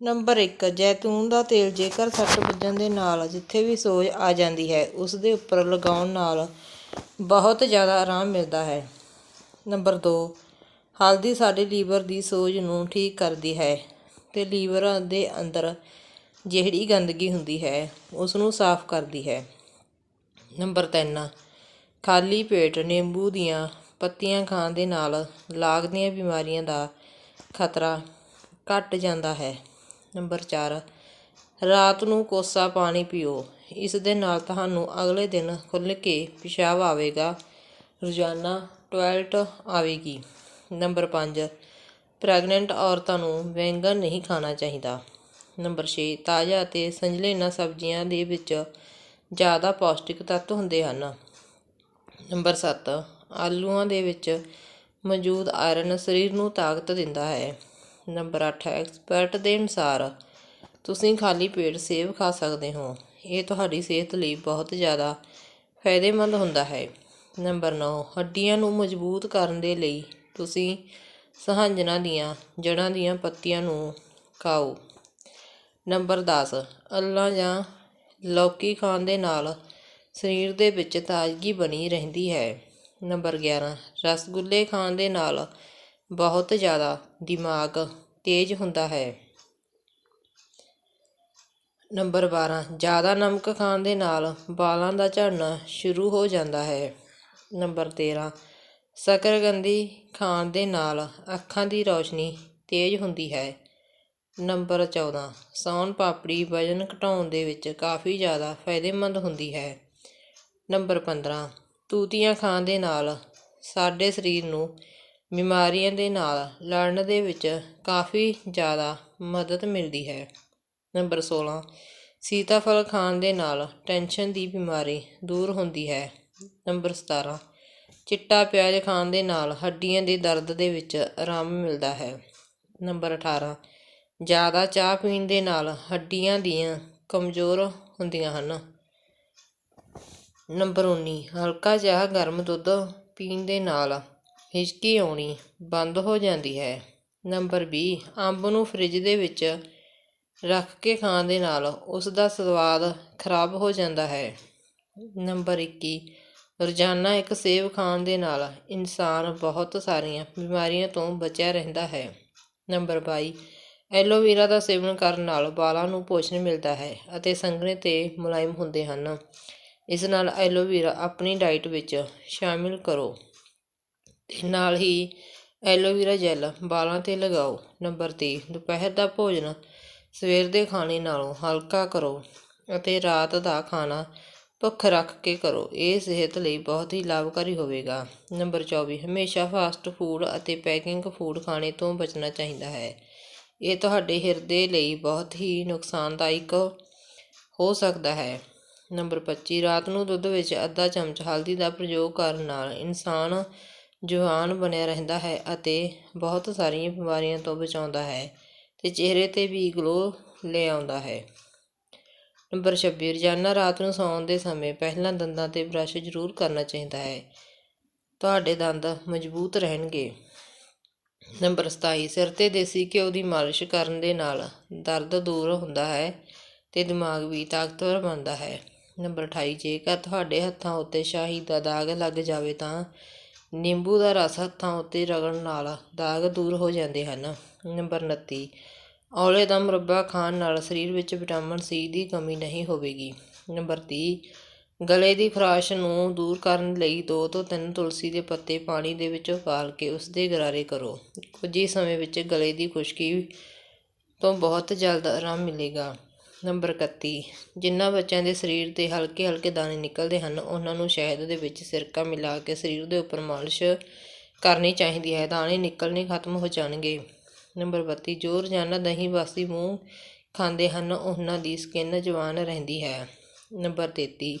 Number ਇੱਕ, ਜੈਤੂਨ ਦਾ ਤੇਲ ਜੇਕਰ ਸੱਟ ਵੱਜਣ ਦੇ ਨਾਲ ਜਿੱਥੇ ਵੀ ਸੋਜ ਆ ਜਾਂਦੀ ਹੈ, ਉਸ ਦੇ ਉੱਪਰ ਲਗਾਉਣ ਨਾਲ ਬਹੁਤ ਜ਼ਿਆਦਾ ਆਰਾਮ ਮਿਲਦਾ ਹੈ। ਨੰਬਰ ਦੋ, ਹਲਦੀ ਸਾਡੇ ਲੀਵਰ ਦੀ ਸੋਜ ਨੂੰ ਠੀਕ ਕਰਦੀ ਹੈ ਤੇ ਲੀਵਰ ਦੇ ਅੰਦਰ ਜਿਹੜੀ ਗੰਦਗੀ ਹੁੰਦੀ ਹੈ, ਉਸ ਨੂੰ ਸਾਫ਼ ਕਰਦੀ ਹੈ। ਨੰਬਰ 3 ਖਾਲੀ ਪੇਟ ਨਿੰਬੂ ਦੀਆਂ ਪੱਤੀਆਂ ਖਾਣ ਦੇ ਨਾਲ ਲਾਗ ਦੀਆਂ ਬਿਮਾਰੀਆਂ ਦਾ ਖਤਰਾ ਘਟ ਜਾਂਦਾ ਹੈ। ਨੰਬਰ ਚਾਰ, ਰਾਤ ਨੂੰ ਕੋਸਾ ਪਾਣੀ ਪੀਓ। ਇਸ ਦੇ ਨਾਲ ਤੁਹਾਨੂੰ ਅਗਲੇ ਦਿਨ ਖੁੱਲ੍ਹ ਕੇ ਪਿਸ਼ਾਬ ਆਵੇਗਾ। ਰੋਜ਼ਾਨਾ ਟਾਇਲਟ ਆਵੇਗੀ। ਨੰਬਰ 5 ਪ੍ਰੈਗਨੈਂਟ ਔਰਤਾਂ ਨੂੰ ਬੈਂਗਣ ਨਹੀਂ ਖਾਣਾ ਚਾਹੀਦਾ। ਨੰਬਰ 6 ਤਾਜ਼ਾ ਅਤੇ ਸੰਜਲੇ ਸਬਜ਼ੀਆਂ ਦੇ ਵਿੱਚ ਜ਼ਿਆਦਾ ਪੌਸ਼ਟਿਕ ਤੱਤ ਹੁੰਦੇ ਹਨ। ਨੰਬਰ 7 ਆਲੂਆਂ ਦੇ ਵਿੱਚ ਮੌਜੂਦ ਆਇਰਨ ਸਰੀਰ ਨੂੰ ਤਾਕਤ ਦਿੰਦਾ ਹੈ। ਨੰਬਰ 8 ਐਕਸਪਰਟ ਦੇ ਅਨੁਸਾਰ ਤੁਸੀਂ ਖਾਲੀ ਪੇਟ ਸੇਬ ਖਾ ਸਕਦੇ ਹੋ। ਇਹ ਤੁਹਾਡੀ ਸਿਹਤ ਲਈ ਬਹੁਤ ਜ਼ਿਆਦਾ ਫਾਇਦੇਮੰਦ ਹੁੰਦਾ ਹੈ। ਨੰਬਰ 9 ਹੱਡੀਆਂ ਨੂੰ ਮਜ਼ਬੂਤ ਕਰਨ ਦੇ ਲਈ ਤੁਸੀਂ ਸਹੰਜਣਾ ਦੀਆਂ ਜੜ੍ਹਾਂ ਦੀਆਂ ਪੱਤੀਆਂ ਨੂੰ ਖਾਓ। ਨੰਬਰ 10 ਅੱਲਾ ਜਾਂ ਲੌਕੀ ਖਾਣ ਦੇ ਨਾਲ ਸਰੀਰ ਦੇ ਵਿੱਚ ਤਾਜ਼ਗੀ ਬਣੀ ਰਹਿੰਦੀ ਹੈ। ਨੰਬਰ 11 ਰਸਗੁੱਲੇ ਖਾਣ ਦੇ ਨਾਲ ਬਹੁਤ ਜ਼ਿਆਦਾ ਦਿਮਾਗ ਤੇਜ਼ ਹੁੰਦਾ ਹੈ। ਨੰਬਰ 12 ਜ਼ਿਆਦਾ ਨਮਕ ਖਾਣ ਦੇ ਨਾਲ ਵਾਲਾਂ ਦਾ ਝੜਨਾ ਸ਼ੁਰੂ ਹੋ ਜਾਂਦਾ ਹੈ। ਨੰਬਰ 13 ਸਕਰਗੰਦੀ ਖਾਣ ਦੇ ਨਾਲ ਅੱਖਾਂ ਦੀ ਰੌਸ਼ਨੀ ਤੇਜ਼ ਹੁੰਦੀ ਹੈ। ਨੰਬਰ 14 ਸੌਨ ਪਾਪੜੀ ਵਜ਼ਨ ਘਟਾਉਣ ਦੇ ਵਿੱਚ ਕਾਫੀ ਜ਼ਿਆਦਾ ਫਾਇਦੇਮੰਦ ਹੁੰਦੀ ਹੈ। ਨੰਬਰ 15 ਤੂਤੀਆਂ ਖਾਣ ਦੇ ਨਾਲ ਸਾਡੇ ਸਰੀਰ ਨੂੰ ਬਿਮਾਰੀਆਂ ਦੇ ਨਾਲ ਲੜਨ ਦੇ ਵਿੱਚ ਕਾਫੀ ਜ਼ਿਆਦਾ ਮਦਦ ਮਿਲਦੀ ਹੈ। ਨੰਬਰ 16 ਸੀਤਾਫਲ ਖਾਣ ਦੇ ਨਾਲ ਟੈਨਸ਼ਨ ਦੀ ਬਿਮਾਰੀ ਦੂਰ ਹੁੰਦੀ ਹੈ। ਨੰਬਰ 17 ਚਿੱਟਾ ਪਿਆਜ਼ ਖਾਣ ਦੇ ਨਾਲ ਹੱਡੀਆਂ ਦੇ ਦਰਦ ਦੇ ਵਿੱਚ ਆਰਾਮ ਮਿਲਦਾ ਹੈ। ਨੰਬਰ 18 ਜ਼ਿਆਦਾ ਚਾਹ ਪੀਣ ਦੇ ਨਾਲ ਹੱਡੀਆਂ ਦੀਆਂ ਕਮਜ਼ੋਰ ਹੁੰਦੀਆਂ ਹਨ। ਨੰਬਰ 19 ਹਲਕਾ ਜਿਹਾ ਗਰਮ ਦੁੱਧ ਪੀਣ ਦੇ ਨਾਲ ਹਿਚਕੀ ਆਉਣੀ ਬੰਦ ਹੋ ਜਾਂਦੀ ਹੈ। ਨੰਬਰ ਵੀਹ ਅੰਬ ਨੂੰ ਫਰਿੱਜ ਦੇ ਵਿੱਚ ਰੱਖ ਕੇ ਖਾਣ ਦੇ ਨਾਲ ਉਸ ਦਾ ਸਵਾਦ ਖਰਾਬ ਹੋ ਜਾਂਦਾ ਹੈ। ਨੰਬਰ 21 ਰੋਜ਼ਾਨਾ ਇੱਕ ਸੇਬ ਖਾਣ ਦੇ ਨਾਲ ਇਨਸਾਨ ਬਹੁਤ ਸਾਰੀਆਂ ਬਿਮਾਰੀਆਂ ਤੋਂ ਬਚਿਆ ਰਹਿੰਦਾ ਹੈ। ਨੰਬਰ 22 ਐਲੋਵੇਰਾ ਦਾ ਸੇਵਨ ਕਰਨ ਨਾਲ ਵਾਲਾਂ ਨੂੰ ਪੋਸ਼ਣ ਮਿਲਦਾ ਹੈ ਅਤੇ ਸੰਘਣੇ ਤੇ ਮੁਲਾਇਮ ਹੁੰਦੇ ਹਨ। ਇਸ ਨਾਲ ਐਲੋਵੇਰਾ ਆਪਣੀ ਡਾਈਟ ਵਿੱਚ ਸ਼ਾਮਿਲ ਕਰੋ। ਤੇ ਨਾਲ ਹੀ ਐਲੋਵੀਰਾ ਜੈੱਲ ਬਾਲਾਂ ਤੇ ਲਗਾਓ। ਨੰਬਰ ਤੀਹ, ਦੁਪਹਿਰ ਦਾ ਭੋਜਨ। ਸਵੇਰ ਦੇ ਖਾਣੇ ਨਾਲੋਂ ਹਲਕਾ ਕਰੋ ਅਤੇ ਰਾਤ ਦਾ ਖਾਣਾ ਭੁੱਖ ਰੱਖ ਕੇ ਕਰੋ। ਇਹ ਸਿਹਤ ਲਈ ਬਹੁਤ ਹੀ ਲਾਭਕਾਰੀ ਹੋਵੇਗਾ। ਨੰਬਰ 24 ਹਮੇਸ਼ਾ ਫਾਸਟ ਫੂਡ ਅਤੇ ਪੈਕਿੰਗ ਫੂਡ ਖਾਣੇ ਤੋਂ ਬਚਣਾ ਚਾਹੀਦਾ ਹੈ। ਇਹ ਤੁਹਾਡੇ ਹਿਰਦੇ ਲਈ ਬਹੁਤ ਹੀ ਨੁਕਸਾਨਦਾਇਕ ਹੋ ਸਕਦਾ ਹੈ। ਨੰਬਰ 25 ਰਾਤ ਨੂੰ ਦੁੱਧ ਵਿੱਚ ਅੱਧਾ ਚਮਚ ਹਲਦੀ ਦਾ ਪ੍ਰਯੋਗ ਕਰਨ ਨਾਲ ਇਨਸਾਨ ਜਵਾਨ ਬਣਿਆ ਰਹਿੰਦਾ ਹੈ ਅਤੇ ਬਹੁਤ ਸਾਰੀਆਂ ਬਿਮਾਰੀਆਂ ਤੋਂ ਬਚਾਉਂਦਾ ਹੈ ਅਤੇ ਚਿਹਰੇ ਤੇ ਵੀ ਗਲੋ ਲਿਆਉਂਦਾ ਹੈ। ਨੰਬਰ 26 ਰੋਜ਼ਾਨਾ ਰਾਤ ਨੂੰ ਸੌਣ ਦੇ ਸਮੇਂ ਪਹਿਲਾਂ ਦੰਦਾਂ ਤੇ ਬਰੱਸ਼ ਜ਼ਰੂਰ ਕਰਨਾ ਚਾਹੀਦਾ ਹੈ। ਤੁਹਾਡੇ ਦੰਦ ਮਜ਼ਬੂਤ ਰਹਿਣਗੇ। ਨੰਬਰ 27 ਸਿਰ ਤੇ ਦੇਸੀ ਘਿਓ ਦੀ ਮਾਲਿਸ਼ ਕਰਨ ਦੇ ਨਾਲ ਦਰਦ ਦੂਰ ਹੁੰਦਾ ਹੈ ਅਤੇ ਦਿਮਾਗ ਵੀ ਤਾਕਤਵਰ ਬਣਦਾ ਹੈ। ਨੰਬਰ 28 ਜੇਕਰ ਤੁਹਾਡੇ ਹੱਥਾਂ ਉੱਤੇ ਸ਼ਾਹੀ ਦਾ ਦਾਗ ਲੱਗ ਜਾਵੇ ਤਾਂ ਨਿੰਬੂ ਦਾ ਰਸ ਹੱਥਾਂ ਉੱਤੇ ਰਗੜਨ ਨਾਲ ਦਾਗ ਦੂਰ ਹੋ ਜਾਂਦੇ ਹਨ। ਨੰਬਰ 29 ਔਲੇ ਦਾ ਮੁਰੱਬਾ ਖਾਣ ਨਾਲ ਸਰੀਰ ਵਿੱਚ ਵਿਟਾਮਿਨ ਸੀ ਦੀ ਕਮੀ ਨਹੀਂ ਹੋਵੇਗੀ। ਨੰਬਰ ਤੀਹ, ਗਲੇ ਦੀ ਖਰਾਸ਼ ਨੂੰ ਦੂਰ ਕਰਨ ਲਈ ਦੋ ਤੋਂ ਤਿੰਨ ਤੁਲਸੀ ਦੇ ਪੱਤੇ ਪਾਣੀ ਦੇ ਵਿੱਚ ਉਬਾਲ ਕੇ ਉਸ ਦੇ ਗਰਾਰੇ ਕਰੋ। ਕੁਝ ਹੀ ਸਮੇਂ ਵਿੱਚ ਗਲੇ ਦੀ ਖੁਸ਼ਕੀ ਤੋਂ ਬਹੁਤ ਜਲਦ ਆਰਾਮ ਮਿਲੇਗਾ। ਨੰਬਰ 31 ਜਿਨ੍ਹਾਂ ਬੱਚਿਆਂ ਦੇ ਸਰੀਰ ਦੇ ਹਲਕੇ ਹਲਕੇ ਦਾਣੇ ਨਿਕਲਦੇ ਹਨ, ਉਹਨਾਂ ਨੂੰ ਸ਼ਹਿਦ ਦੇ ਵਿੱਚ ਸਿਰਕਾ ਮਿਲਾ ਕੇ ਸਰੀਰ ਦੇ ਉੱਪਰ ਮਾਲਿਸ਼ ਕਰਨੀ ਚਾਹੀਦੀ ਹੈ। ਦਾਣੇ ਨਿਕਲਣੇ ਖਤਮ ਹੋ ਜਾਣਗੇ। ਨੰਬਰ 32 ਜੋ ਰੋਜ਼ਾਨਾ ਦਹੀਂ, ਬਾਸੀ, ਮੂੰਹ ਖਾਂਦੇ ਹਨ, ਉਹਨਾਂ ਦੀ ਸਕਿਨ ਜਵਾਨ ਰਹਿੰਦੀ ਹੈ। ਨੰਬਰ 33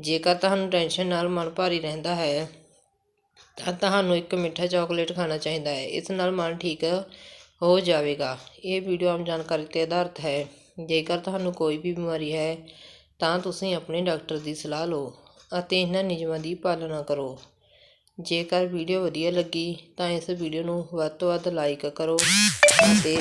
ਜੇਕਰ ਤੁਹਾਨੂੰ ਟੈਨਸ਼ਨ ਨਾਲ ਮਨ ਭਾਰੀ ਰਹਿੰਦਾ ਹੈ, ਤਾਂ ਤੁਹਾਨੂੰ ਇੱਕ ਮਿੱਠਾ ਚਾਕਲੇਟ ਖਾਣਾ ਚਾਹੀਦਾ ਹੈ। ਇਸ ਨਾਲ ਮਨ ਠੀਕ ਹੋ ਜਾਵੇਗਾ। ਇਹ ਵੀਡੀਓ ਆਮ ਜਾਣਕਾਰੀ ਤੇ ਆਧਾਰਿਤ ਹੈ। ਜੇਕਰ ਤੁਹਾਨੂੰ ਕੋਈ ਵੀ ਬਿਮਾਰੀ ਹੈ, ਤਾਂ ਤੁਸੀਂ ਆਪਣੇ ਡਾਕਟਰ ਦੀ ਸਲਾਹ ਲਓ ਅਤੇ ਇਹਨਾਂ ਨਿਯਮਾਂ ਦੀ ਪਾਲਣਾ ਕਰੋ। ਜੇਕਰ ਵੀਡੀਓ ਵਧੀਆ ਲੱਗੀ, ਤਾਂ ਇਸ ਵੀਡੀਓ ਨੂੰ ਵੱਧ ਤੋਂ ਵੱਧ ਲਾਈਕ ਕਰੋ ਅਤੇ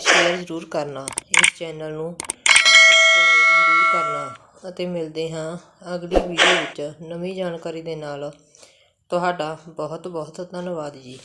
ਸ਼ੇਅਰ ਜ਼ਰੂਰ ਕਰਨਾ। ਇਸ ਚੈਨਲ ਨੂੰ ਸਬਸਕ੍ਰਾਈਬ ਜ਼ਰੂਰ ਕਰਨਾ ਅਤੇ ਮਿਲਦੇ ਹਾਂ ਅਗਲੀ ਵੀਡੀਓ ਵਿੱਚ। ਨਵੀਂ ਜਾਣਕਾਰੀ ਦੇ ਨਾਲ। ਤੁਹਾਡਾ ਬਹੁਤ ਬਹੁਤ ਧੰਨਵਾਦ ਜੀ।